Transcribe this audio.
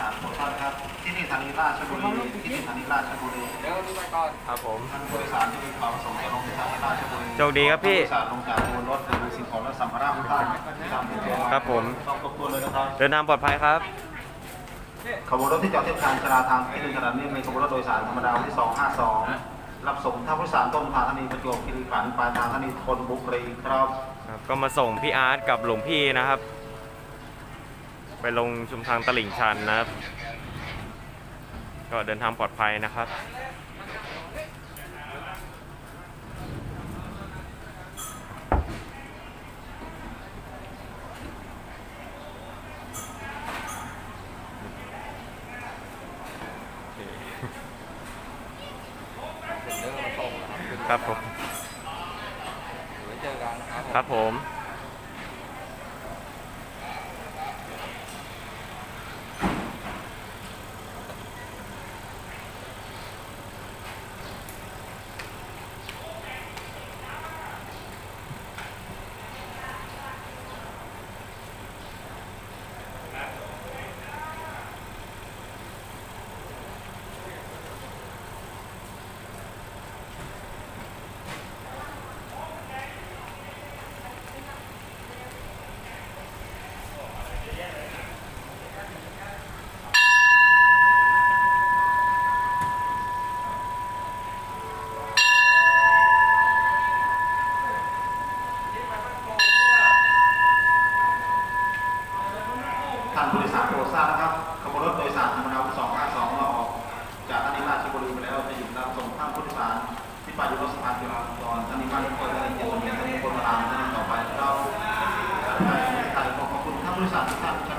สามคนครับ ที่นี่ทางนี้ราชบุรีที่นี่ทางนี้ราชบุรีเดี๋ยวดูไปก่อนครับผม ท่านผู้โดยสารที่มีความประสงค์จะลงที่ทางนี้ราชบุรีโชคดีครับพี่ ท่านผู้โดยสารลงจากบนรถหรือสิ่งของและสัมภาระของท่านมครับผม ต้องขอบคุณเลยนะครับ เดินทางปลอดภัยครับ ขบวนรถที่จอดเทียบทางชราทางที่หนึ่งขณะนี้มีขบวนรถโดยสารธรรมดาที่ 252 รับส่งท่านผู้โดยสารต้นทางธานีประจวบคีรีขันธ์ปลายทางธานีทนบุรีครับก็มาส่งพี่อาร์ตกับหลวงพี่นะครับ ไปลงชุมทางตลิ่งชันนะครับ ก็เดินทางปลอดภัยนะครับถึงเรื่องมาส่งนะครับครับผมไว้เจอกันนะครับผม ครับผม บริษัท